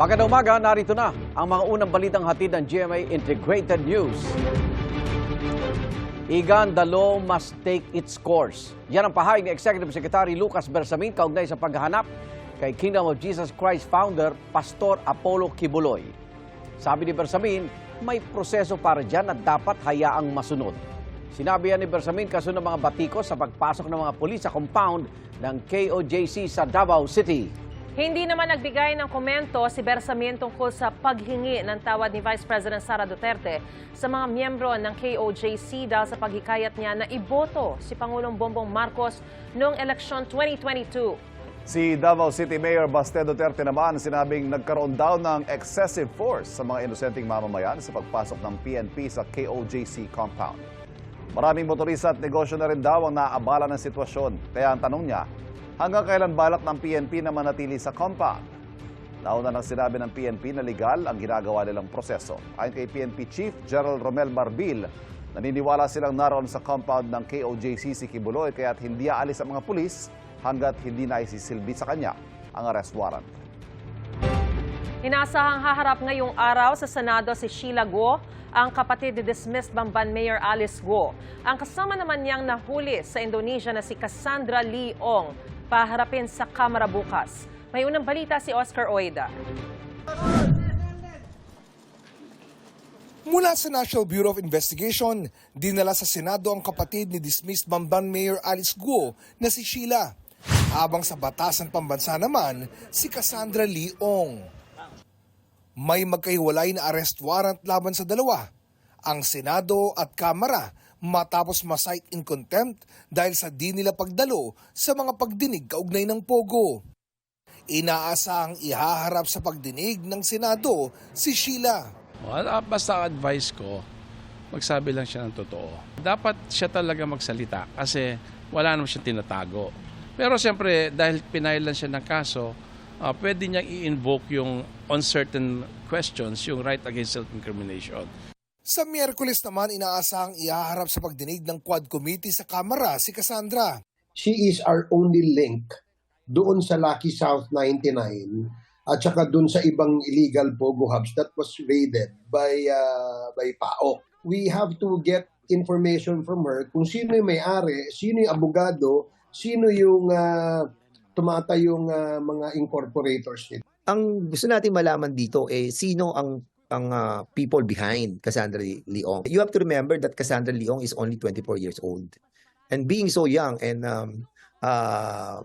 Magandang umaga, narito na ang mga unang balitang hatid ng GMA Integrated News. Igan, the law must take its course. Yan ang pahayag ni Executive Secretary Lucas Bersamin kaugnay sa paghahanap kay Kingdom of Jesus Christ founder Pastor Apollo Kibuloy. Sabi ni Bersamin, may proseso para dyan at dapat hayaang masunod. Sinabi yan ni Bersamin kasunod ng mga batikos sa pagpasok ng mga pulis sa compound ng KOJC sa Davao City. Hindi naman nagbigay ng komento si Bersamin tungkol sa paghingi ng tawad ni Vice President Sara Duterte sa mga miyembro ng KOJC dahil sa paghikayat niya na iboto si Pangulong Bongbong Marcos noong eleksyon 2022. Si Davao City Mayor Baste Duterte naman sinabing nagkaroon daw ng excessive force sa mga inosenteng mamamayan sa pagpasok ng PNP sa KOJC compound. Maraming motorista at negosyo na rin daw ang naabala ng sitwasyon. Kaya ang tanong niya, hanggang kailan balak ng PNP na manatili sa compound? Nauna nang sinabi ng PNP na legal ang ginagawa nilang proseso. Ayon kay PNP Chief Gerald Romel Marbil, naniniwala silang naroon sa compound ng KOJC si Kibuloy kaya't hindi aalis ang mga pulis hanggat hindi na isisilbi sa kanya ang arrest warrant. Inasahang haharap ngayong araw sa Senado si Sheila Guo, ang kapatid ni dismissed Bamban Mayor Alice Guo. Ang kasama naman niyang nahuli sa Indonesia na si Cassandra Lee Ong, paharapin sa Kamara bukas. May unang balita si Oscar Oida. Mula sa National Bureau of Investigation, dinala sa Senado ang kapatid ni dismissed Bamban Mayor Alice Guo na si Sheila. Habang sa batasan pambansa naman, si Cassandra Lee Ong. May magkahiwalay na arrest warrant laban sa dalawa. Ang Senado at Kamara matapos masight in contempt dahil sa di nila pagdalo sa mga pagdinig kaugnay ng Pogo. Inaasahang ihaharap sa pagdinig ng Senado si Sheila. Ah, basta advice ko, magsabi lang siya ng totoo. Dapat siya talaga magsalita kasi wala naman siya tinatago. Pero siyempre, dahil pinailan siya ng kaso, ah, pwede niyang i-invoke yung on certain questions, yung right against self-incrimination. Sa Miyerkules naman inaasahang ihaharap sa pagdinig ng Quad Committee sa Kamara si Cassandra. she is our only link doon sa Lucky South 99 at saka doon sa ibang illegal pogo hubs that was raided by uh, by PAOK. We have to get information from her kung sino yung may-ari, sino yung abogado, sino yung uh, tumatayong uh, mga incorporators nito. ang gusto natin malaman dito eh sino ang ang ah, people behind Cassandra Leong. You have to remember that Cassandra Leong is only 24 years old. And being so young and um, ah,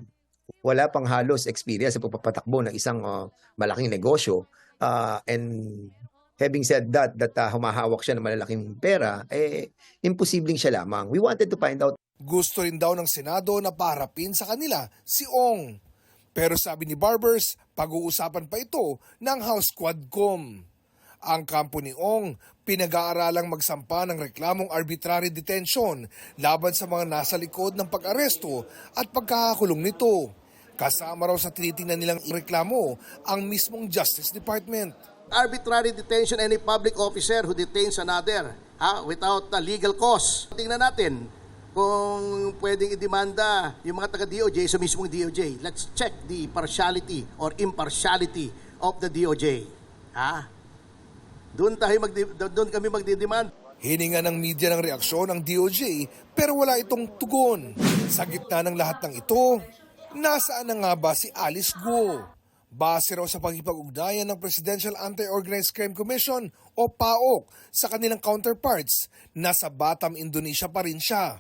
wala pang halos experience sa pagpapatakbo ng isang ah, malaking negosyo ah, and having said that that ah, humahawak siya ng malalaking pera eh imposibleng siya lamang. We wanted to find out Gusto rin daw ng Senado na paharapin sa kanila si Ong. Pero sabi ni Barbers, pag-uusapan pa ito ng House Quadcom. Ang kampo ni Ong, pinag-aaralang magsampa ng reklamong arbitrary detention laban sa mga nasa likod ng pag-aresto at pagkakakulong nito. Kasama raw sa tinitingnan nilang reklamo ang mismong Justice Department. arbitrary detention any public officer who detains another ha, without a legal cause. Tingnan natin kung pwedeng idemanda yung mga taga-DOJ sa mismong DOJ. Let's check the partiality or impartiality of the DOJ. Ha? Doon tayo magdi- doon kami magdidemand. Hininga ng media ng reaksyon ang DOJ pero wala itong tugon. Sa gitna ng lahat ng ito, nasaan na nga ba si Alice Guo? Base raw sa pagkipag-ugnayan ng Presidential Anti-Organized Crime Commission o PAOK sa kanilang counterparts, nasa Batam, Indonesia pa rin siya.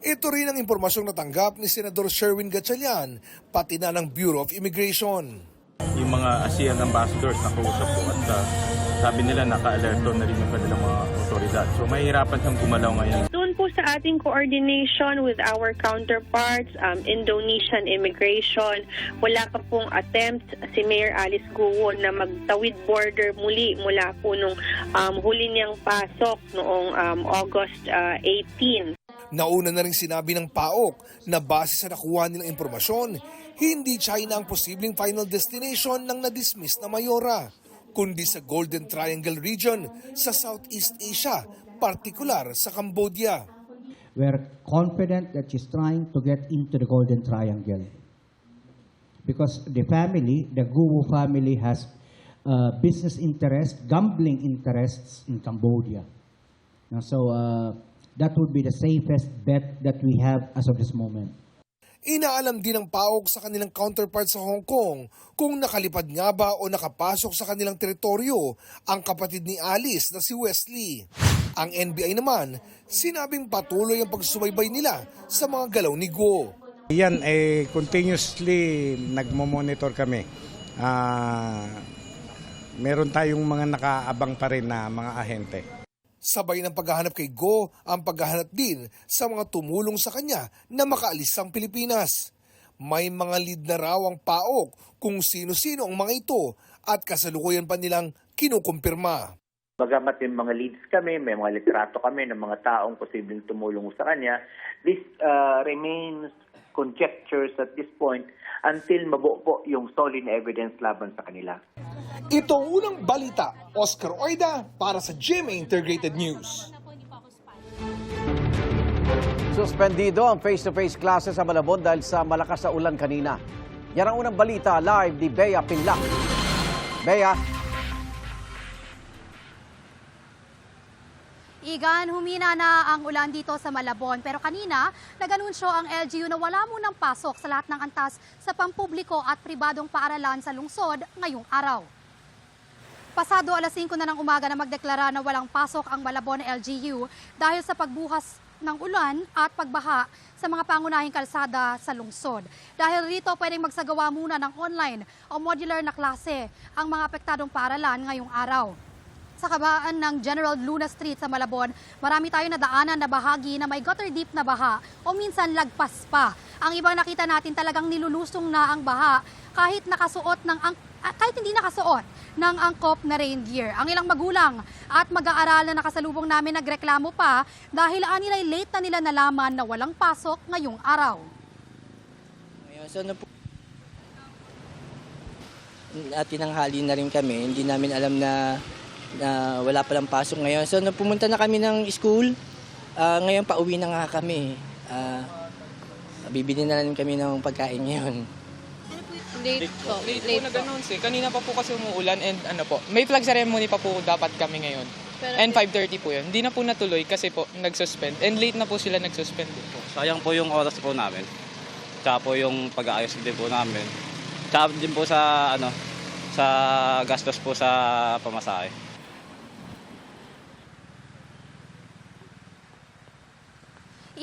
Ito rin ang impormasyong natanggap ni Senador Sherwin Gatchalian, pati na ng Bureau of Immigration. yung mga ASEAN ambassadors na kausap ko at uh, sabi nila naka-alerto na rin yung kanilang mga otoridad. So mahihirapan siyang gumalaw ngayon. Doon po sa ating coordination with our counterparts, um, Indonesian immigration, wala pa pong attempt si Mayor Alice Guo na magtawid border muli mula po nung um, huli niyang pasok noong um, August uh, 18. Nauna na rin sinabi ng PAOK na base sa nakuha nilang impormasyon, hindi China ang posibleng final destination ng na-dismiss na Mayora, kundi sa Golden Triangle region sa Southeast Asia, partikular sa Cambodia. We're confident that she's trying to get into the Golden Triangle. Because the family, the Guwu family, has uh, business interests, gambling interests in Cambodia. Now, so uh, that would be the safest bet that we have as of this moment. Inaalam din ng PAOK sa kanilang counterpart sa Hong Kong kung nakalipad nga ba o nakapasok sa kanilang teritoryo ang kapatid ni Alice na si Wesley. Ang NBI naman, sinabing patuloy ang pagsubaybay nila sa mga galaw ni Go. Yan, eh, continuously nagmo-monitor kami. Ah, meron tayong mga nakaabang pa rin na mga ahente. Sabay ng paghahanap kay Go ang paghahanap din sa mga tumulong sa kanya na makaalis sa Pilipinas. May mga lead na raw ang PAOK kung sino-sino ang mga ito at kasalukuyan pa nilang kinukumpirma. Bagamat may mga leads kami, may mga litrato kami ng mga taong posibleng tumulong sa kanya, this uh, remains conjectures at this point until mabuo po yung solid evidence laban sa kanila. Ito ang unang balita, Oscar Oida para sa GMA Integrated News. Suspendido ang face-to-face classes sa Malabon dahil sa malakas na ulan kanina. Yan ang unang balita live ni Bea Pinlac. Bea, Igan, humina na ang ulan dito sa Malabon pero kanina nag-anunsyo ang LGU na wala munang pasok sa lahat ng antas sa pampubliko at pribadong paaralan sa lungsod ngayong araw. Pasado alas 5 na ng umaga na magdeklara na walang pasok ang Malabon LGU dahil sa pagbuhas ng ulan at pagbaha sa mga pangunahing kalsada sa lungsod. Dahil rito pwedeng magsagawa muna ng online o modular na klase ang mga apektadong paaralan ngayong araw. Sa kabaan ng General Luna Street sa Malabon, marami tayong nadaanan na bahagi na may gutter deep na baha o minsan lagpas pa. Ang ibang nakita natin talagang nilulusong na ang baha kahit nakasuot ng ang, ah, kahit hindi nakasuot ng angkop na rain gear. Ang ilang magulang at mag-aaral na nakasalubong namin nagreklamo pa dahil anilay late na nila nalaman na walang pasok ngayong araw. Ano po, at tinanghali na rin kami, hindi namin alam na, na wala palang pasok ngayon. So, nung pumunta na kami ng school, ah, ngayon pauwi na nga kami. Ah, bibili na rin kami ng pagkain ngayon. Late po. Late, po nag-announce eh. Kanina pa po kasi umuulan and ano po, may flag ceremony pa po dapat kami ngayon. and 5.30 po yun. Hindi na po natuloy kasi po nag-suspend. And late na po sila nag-suspend din po. Sayang po yung oras po namin. Tsaka po yung pag-aayos din po namin. Tsaka din po sa ano sa gastos po sa pamasahe.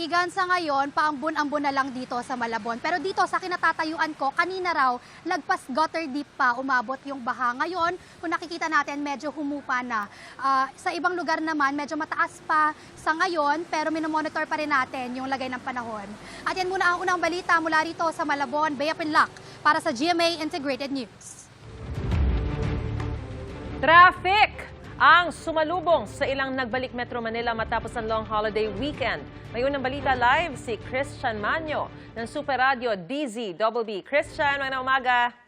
Igan sa ngayon, paambon-ambon na lang dito sa Malabon. Pero dito sa kinatatayuan ko, kanina raw, lagpas gutter deep pa, umabot yung baha. Ngayon, kung nakikita natin, medyo humupa na. Ah, sa ibang lugar naman, medyo mataas pa sa ngayon, pero minomonitor pa rin natin yung lagay ng panahon. At yan muna ang unang balita mula rito sa Malabon, Bea Pinlac, para sa GMA Integrated News. Traffic! Ang sumalubong sa ilang nagbalik Metro Manila matapos ang long holiday weekend. May unang balita live si Christian Manyo ng Super Radio DZBB. Christian, magandang umaga.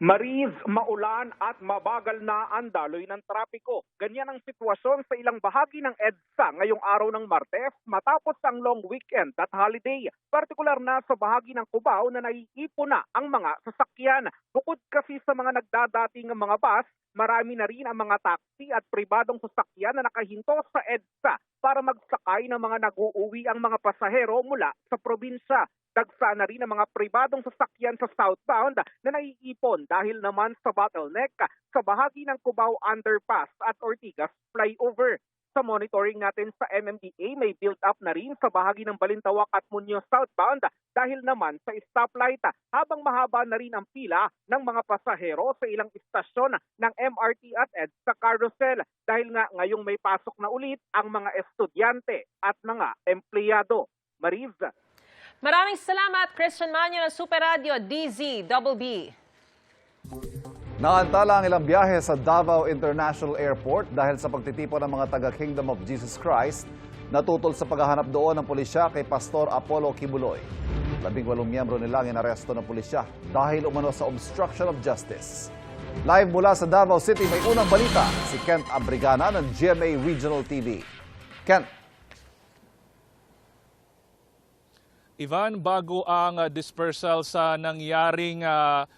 Mariz, maulan at mabagal na ang daloy ng trapiko. Ganyan ang sitwasyon sa ilang bahagi ng EDSA ngayong araw ng Martes matapos ang long weekend at holiday. Partikular na sa bahagi ng Cubao na naiipon na ang mga sasakyan. Bukod kasi sa mga nagdadating mga bus, marami na rin ang mga taxi at pribadong sasakyan na nakahinto sa EDSA para magsakay ng mga nag-uuwi ang mga pasahero mula sa probinsya. Dagsa na rin ang mga pribadong sasakyan sa southbound na naiipon dahil naman sa bottleneck sa bahagi ng Cubao Underpass at Ortigas Flyover. Sa monitoring natin sa MMDA, may build up na rin sa bahagi ng Balintawak at Muñoz southbound dahil naman sa stoplight habang mahaba na rin ang pila ng mga pasahero sa ilang istasyon ng MRT at EDSA Carousel dahil nga ngayong may pasok na ulit ang mga estudyante at mga empleyado. Mariz, Maraming salamat, Christian Manyo ng Super Radio DZBB. Naantala ang ilang biyahe sa Davao International Airport dahil sa pagtitipon ng mga taga-Kingdom of Jesus Christ natutol sa paghahanap doon ng pulisya kay Pastor Apollo Kibuloy. Labing walong miyembro nilang inaresto ng pulisya dahil umano sa obstruction of justice. Live mula sa Davao City, may unang balita si Kent Abrigana ng GMA Regional TV. Kent. Ivan, bago ang uh, dispersal sa nangyaring uh,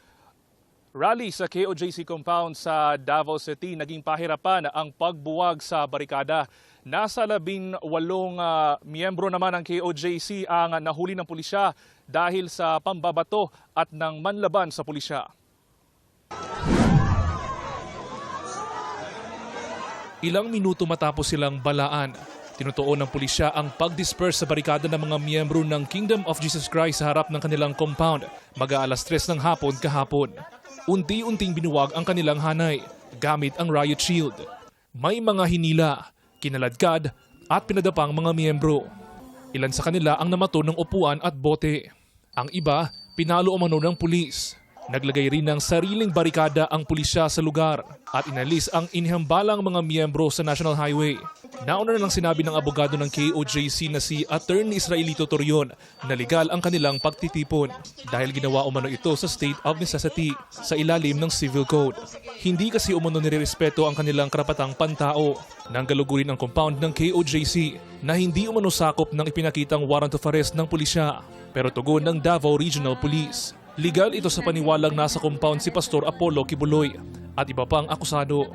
Rally sa KOJC compound sa Davao City naging pahirapan ang pagbuwag sa barikada. Nasa labing walong ah, miyembro naman ng KOJC ang nahuli ng pulisya dahil sa pambabato at ng manlaban sa pulisya. Ilang minuto matapos silang balaan, tinutuon ng pulisya ang pag-disperse sa barikada ng mga miyembro ng Kingdom of Jesus Christ sa harap ng kanilang compound mag-aalas 3 ng hapon kahapon. Unti-unting binuwag ang kanilang hanay gamit ang riot shield. May mga hinila, kinaladkad at pinadapang mga miyembro. Ilan sa kanila ang namato ng upuan at bote. Ang iba, pinalo umano ng pulis. Naglagay rin ng sariling barikada ang pulisya sa lugar at inalis ang inihambalang mga miyembro sa National Highway. Nauna na lang sinabi ng abogado ng KOJC na si Attorney Israelito Torion na legal ang kanilang pagtitipon dahil ginawa umano ito sa state of necessity sa ilalim ng civil code. Hindi kasi umano nirerespeto ang kanilang karapatang pantao nang galugurin ang compound ng KOJC na hindi umano sakop ng ipinakitang warrant of arrest ng pulisya pero tugon ng Davao Regional Police. Legal ito sa paniwalang nasa compound si Pastor Apollo Kibuloy at iba pang akusado.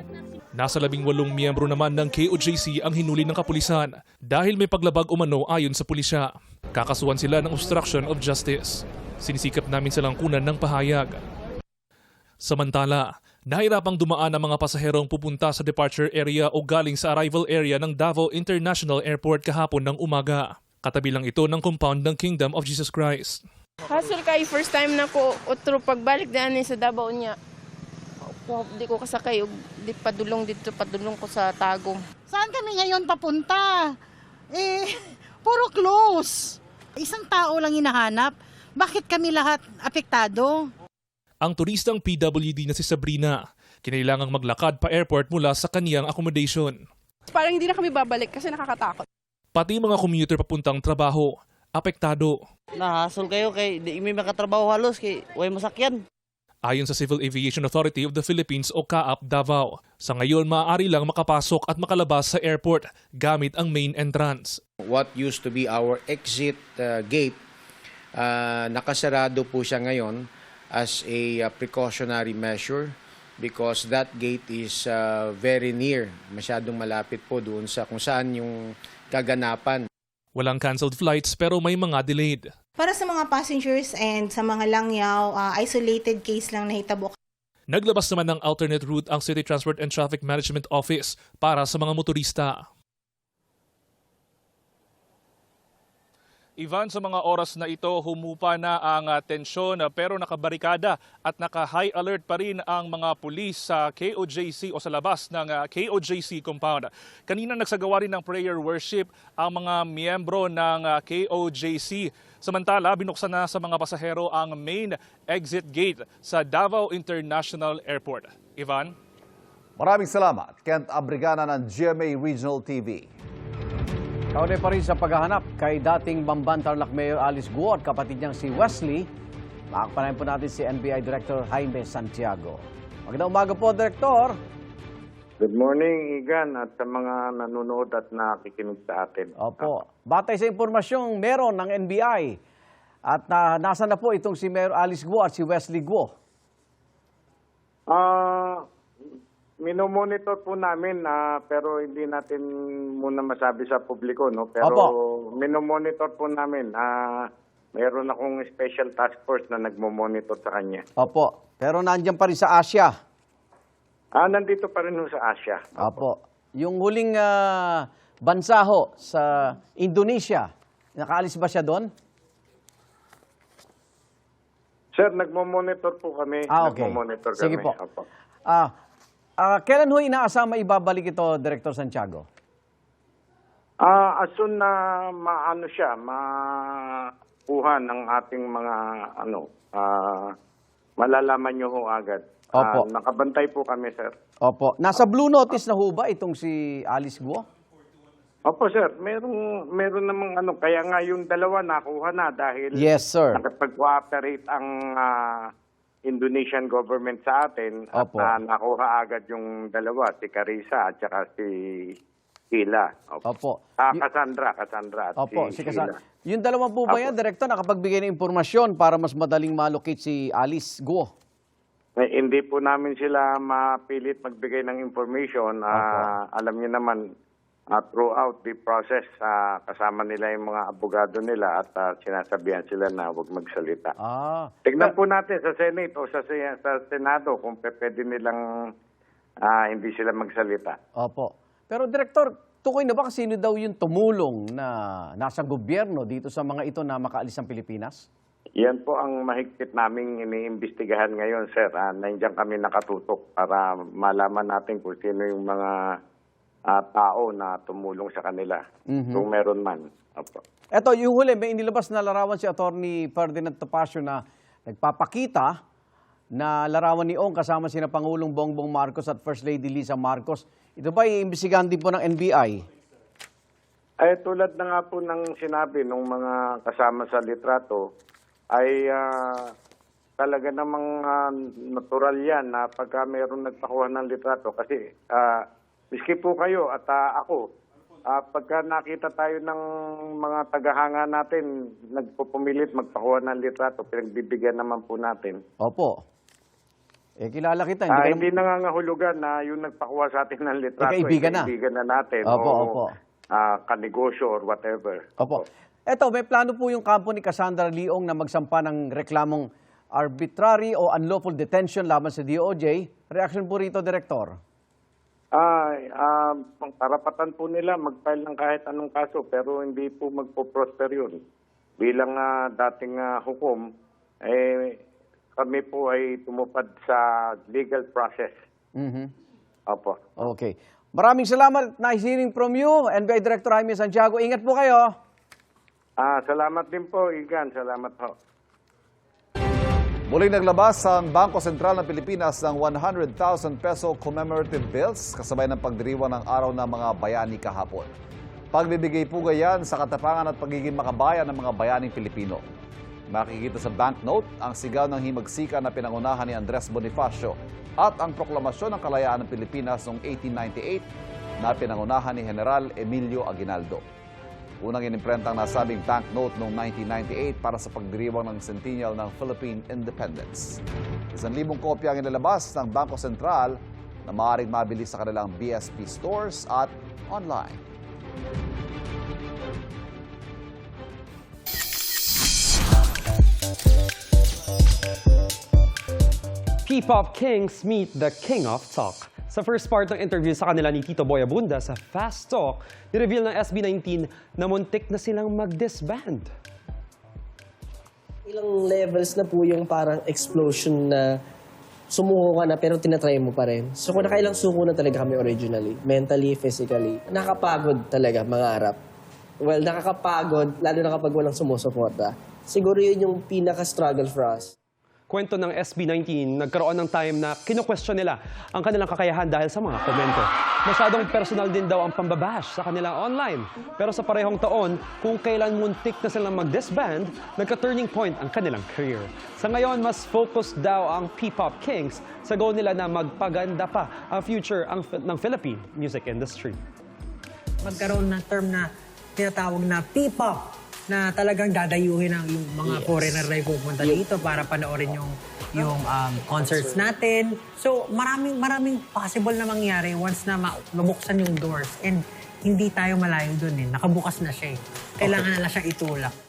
Nasa labing walong miyembro naman ng KOJC ang hinuli ng kapulisan dahil may paglabag umano ayon sa pulisya. Kakasuhan sila ng obstruction of justice. Sinisikap namin silang kunan ng pahayag. Samantala, nahirapang dumaan ang mga pasaherong pupunta sa departure area o galing sa arrival area ng Davao International Airport kahapon ng umaga. Katabi lang ito ng compound ng Kingdom of Jesus Christ. Hassle kay first time na ko otro pagbalik daan sa Davao niya. Wa- Di ko kasakay di padulong dito padulong ko sa Tagum. Saan kami ngayon papunta? Eh, puro close. Isang tao lang hinahanap. Bakit kami lahat apektado? Ang turistang PWD na si Sabrina, kinailangang maglakad pa airport mula sa kaniyang accommodation. Parang hindi na kami babalik kasi nakakatakot. Pati mga commuter papuntang trabaho, apektado. Nahasol kayo kay di may makatrabaho halos kay way masakyan. Ayon sa Civil Aviation Authority of the Philippines o CAAP Davao, sa ngayon maaari lang makapasok at makalabas sa airport gamit ang main entrance. What used to be our exit uh, gate, uh, nakasarado po siya ngayon as a uh, precautionary measure because that gate is uh, very near, masyadong malapit po doon sa kung saan yung kaganapan. Walang cancelled flights pero may mga delayed. Para sa mga passengers and sa mga langyaw, ah, isolated case lang nahitabo. Naglabas naman ng alternate route ang City Transport and Traffic Management Office para sa mga motorista. Ivan, sa mga oras na ito, humupa na ang ah, tensyon ah, pero nakabarikada at naka-high alert pa rin ang mga pulis sa KOJC o sa labas ng ah, KOJC compound. Kanina nagsagawa rin ng prayer worship ang mga miyembro ng KOJC. Samantala, binuksan na sa mga pasahero ang main exit gate sa Davao International Airport. Ivan? Maraming salamat, Kent Abrigana ng GMA Regional TV. Kaunay pa rin sa paghahanap kay dating Bamban Tarlac Mayor Alice Guo at kapatid niyang si Wesley. Makakapanayin po natin si NBI Director Jaime Santiago. Magandang umaga po, Director. Good morning, Igan, at sa mga nanonood at nakikinig sa atin. Opo. Batay sa impormasyong meron ng NBI at na, nasa na po itong si Mayor Alice Guo at si Wesley Guo. Ah, minomonitor po namin ah, pero hindi natin muna masabi sa publiko, no? Pero Opo. minomonitor po namin. Ah, mayroon akong special task force na nagmo-monitor sa kanya. Opo. Pero nandiyan pa rin sa Asia. Ah, nandito pa rin ho sa Asia. Opo. Yung huling ah, bansa ho sa Indonesia, nakaalis ba siya doon? Sir, nagmo-monitor po kami. Ah, okay. Nagmo-monitor Sige kami. po. Opo. Ah, ah, kailan ho inaasama ibabalik ito, Director Santiago? Ah, as soon na maano siya, makuha ng ating mga ano, ah, malalaman niyo ho agad. Opo. nakabantay po kami, sir. Opo. Nasa blue notice na ho ba itong si Alice Guo? Opo, sir. Meron meron namang ano, kaya nga yung dalawa nakuha na dahil Yes, sir. nakipag-cooperate ang ah, Indonesian government sa atin at Opo. nakuha agad yung dalawa, si Carissa at saka si Sheila. Opo. Opo. Ah, Cassandra, Cassandra at Opo, si si Kasan. Sheila. Yung dalawa po ba yan, Director, nakapagbigay ng impormasyon para mas madaling malocate si Alice Guo? Eh, hindi po namin sila mapilit magbigay ng information. Ah, alam niyo naman, ah, throughout the process, ah, kasama nila yung mga abogado nila at ah, sinasabihan sila na huwag magsalita. Ah. Tignan po natin sa Senate o sa, sa Senado kung pwede nilang ah, hindi sila magsalita. Opo. Pero Director, tukoy na ba sino daw yung tumulong na nasa gobyerno dito sa mga ito na makaalis ng Pilipinas? Yan po ang mahigpit naming iniimbestigahan ngayon, sir. Ah, nandiyan kami nakatutok para malaman natin kung sino yung mga ah, tao na tumulong sa kanila. Mhm. Kung meron man. Opo. Eto, yung huli, may inilabas na larawan si Attorney Ferdinand Topacio na nagpapakita na larawan ni Ong kasama sina Pangulong Bongbong Marcos at First Lady Lisa Marcos. Ito ba iimbestigahan din po ng NBI? Ay tulad na nga po ng sinabi ng mga kasama sa litrato, ay ah, talaga namang ah, natural yan na pagka mayroong nagpakuha ng litrato. Kasi ah, miski po kayo at ah, ako, ah, pagka nakita tayo ng mga tagahanga natin, nagpupumilit magpakuha ng litrato, pinagbibigyan naman po natin. Opo. Eh, kilala kita. Ah, ka hindi nangangahulugan na yung nagpakuha sa atin ng litrato, Eh, kaibigan na. kaibigan na natin. Opo, o, opo. ah, kanegosyo or whatever. Opo. Eto, may plano po yung kampo ni Cassandra Leong na magsampa ng reklamong arbitrary o unlawful detention laban sa DOJ. Reaction po rito, Director. Ay, ah, ang karapatan po nila mag-file ng kahit anong kaso pero hindi po magpo-prosper yun. Bilang ah, dating ah, hukom, eh, kami po ay tumupad sa legal process. Mhm. Opo. Okay. Maraming salamat. Nice hearing from you. NBI Director Jaime Santiago. Ingat po kayo. Ah, salamat din po, Igan. Salamat po. Muling naglabas ang Bangko Sentral ng Pilipinas ng 100,000 peso commemorative bills kasabay ng pagdiriwang ng Araw ng Mga Bayani kahapon. Pagbibigay po yan sa katapangan at pagiging makabayan ng mga bayaning Pilipino. Makikita sa banknote ang sigaw ng himagsikan na pinangunahan ni Andres Bonifacio at ang proklamasyon ng kalayaan ng Pilipinas noong 1898 na pinangunahan ni General Emilio Aguinaldo. Unang inimprentang nasabing banknote noong 1998 para sa pagdiriwang ng centennial ng Philippine Independence. Isang libong kopya ang inilabas ng Bangko Sentral na maaaring mabili sa kanilang BSP stores at online. P-pop kings meet the king of talk. Sa first part ng interview sa kanila ni Tito Boy Abunda sa Fast Talk, nireveal ng SB19 na muntik na silang mag-disband. Ilang levels na po yung parang explosion na sumuko ka na pero tinatry mo pa rin. So kung nakailang suko na talaga kami originally, mentally, physically, nakakapagod talaga mga arap. Well, nakakapagod, lalo na kapag walang sumusuporta. Siguro yun yung pinaka-struggle for us. Kwento ng SB19, nagkaroon ng time na kino-question nila ang kanilang kakayahan dahil sa mga komento. Masyadong personal din daw ang pambabash sa kanilang online. Pero sa parehong taon, kung kailan muntik na silang mag-disband, nagka-turning point ang kanilang career. Sa ngayon, mas focused daw ang P-pop kings sa goal nila na magpaganda pa ang future ang, ng Philippine music industry. magkaroon ng term na tinatawag na P-pop na talagang dadayuhin ang yung mga Yes. foreigner na pupunta dito para panoorin yung yung um, concerts natin. So maraming maraming possible na mangyari once na ma- mabuksan yung doors and hindi tayo malayo doon eh. Nakabukas na siya eh. Kailangan na lang siya itulak.